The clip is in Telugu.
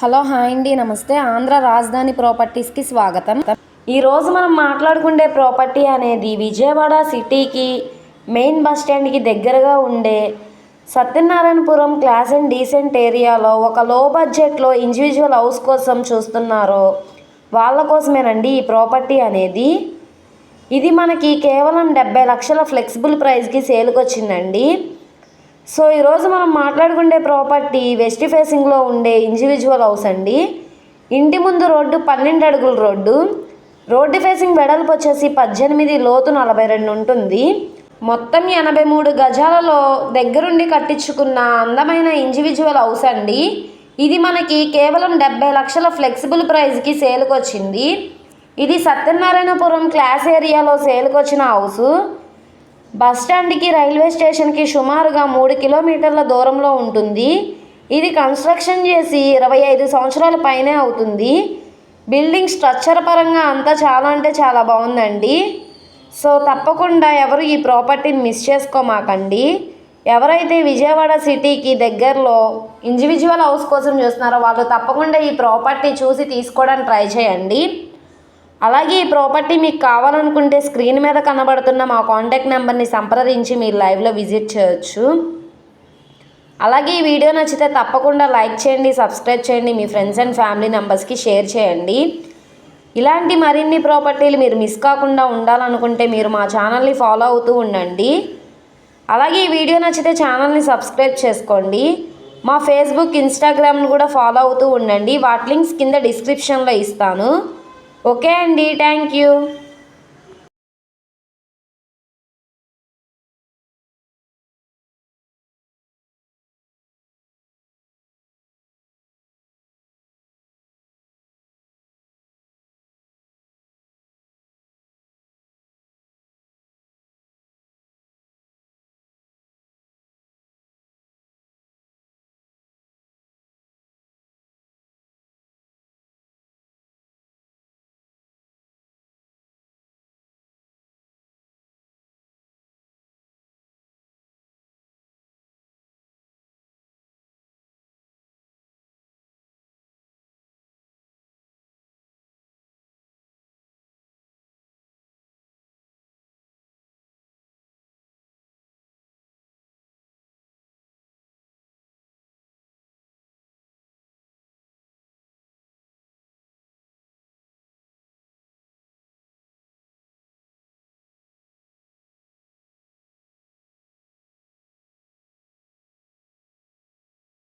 హలో హాయ్ అండి. నమస్తే. ఆంధ్ర రాజధాని ప్రాపర్టీస్కి స్వాగతం. ఈరోజు మనం మాట్లాడుకునే ప్రాపర్టీ అనేది విజయవాడ సిటీకి మెయిన్ బస్ స్టాండ్కి దగ్గరగా ఉండే సత్యనారాయణపురం క్లాస్ అండ్ డీసెంట్ ఏరియాలో ఒక లో బడ్జెట్లో ఇండివిజువల్ హౌస్ కోసం చూస్తున్నారో వాళ్ళ కోసమేనండి ఈ ప్రాపర్టీ అనేది. ఇది మనకి కేవలం డెబ్బై లక్షల ఫ్లెక్సిబుల్ ప్రైస్కి సేల్కి వచ్చిందండి. సో ఈరోజు మనం మాట్లాడుకునే ప్రాపర్టీ వెస్ట్ ఫేసింగ్లో ఉండే ఇండివిజువల్ హౌస్ అండి. ఇంటి ముందు రోడ్డు పన్నెండు అడుగుల రోడ్డు. రోడ్డు ఫేసింగ్ వెడల్పు వచ్చేసి పద్దెనిమిది లోతు నలభై రెండు ఉంటుంది. మొత్తం ఎనభై మూడు గజాలలో దగ్గరుండి కట్టించుకున్న అందమైన ఇండివిజువల్ హౌస్ అండి. ఇది మనకి కేవలం డెబ్బై లక్షల ఫ్లెక్సిబుల్ ప్రైస్కి సేల్కి వచ్చింది ఇది సత్యనారాయణపురం క్లాస్ ఏరియాలో సేల్కి వచ్చిన హౌసు బస్ స్టాండ్కి రైల్వే స్టేషన్కి సుమారుగా మూడు కిలోమీటర్ల దూరంలో ఉంటుంది. ఇది కన్స్ట్రక్షన్ చేసి ఇరవై ఐదు సంవత్సరాల పైనే అవుతుంది. బిల్డింగ్ స్ట్రక్చర్ పరంగా అంతా చాలా అంటే చాలా బాగుందండి. సో తప్పకుండా ఎవరు ఈ ప్రాపర్టీని మిస్ చేసుకోమాకండి. ఎవరైతే విజయవాడ సిటీకి దగ్గరలో ఇండివిజువల్ హౌస్ కోసం చూస్తున్నారో వాళ్ళు తప్పకుండా ఈ ప్రాపర్టీ చూసి తీసుకోవడానికి ట్రై చేయండి. అలాగే ఈ ప్రాపర్టీ మీకు కావాలనుకుంటే స్క్రీన్ మీద కనబడుతున్న మా కాంటాక్ట్ నెంబర్ని సంప్రదించి మీరు లైవ్లో విజిట్ చేయొచ్చు. అలాగే ఈ వీడియో నచ్చితే తప్పకుండా లైక్ చేయండి సబ్స్క్రైబ్ చేయండి మీ ఫ్రెండ్స్ అండ్ ఫ్యామిలీ మెంబర్స్కి షేర్ చేయండి. ఇలాంటి మరిన్ని ప్రాపర్టీలు మీరు మిస్ కాకుండా ఉండాలనుకుంటే మీరు మా ఛానల్ని ఫాలో అవుతూ ఉండండి. అలాగే ఈ వీడియో నచ్చితే ఛానల్ని సబ్స్క్రైబ్ చేసుకోండి. మా ఫేస్బుక్ ఇన్స్టాగ్రామ్ను కూడా ఫాలో అవుతూ ఉండండి. వాటి లింక్స్ కింద డిస్క్రిప్షన్లో ఇస్తాను. ఓకే అండి థ్యాంక్ యూ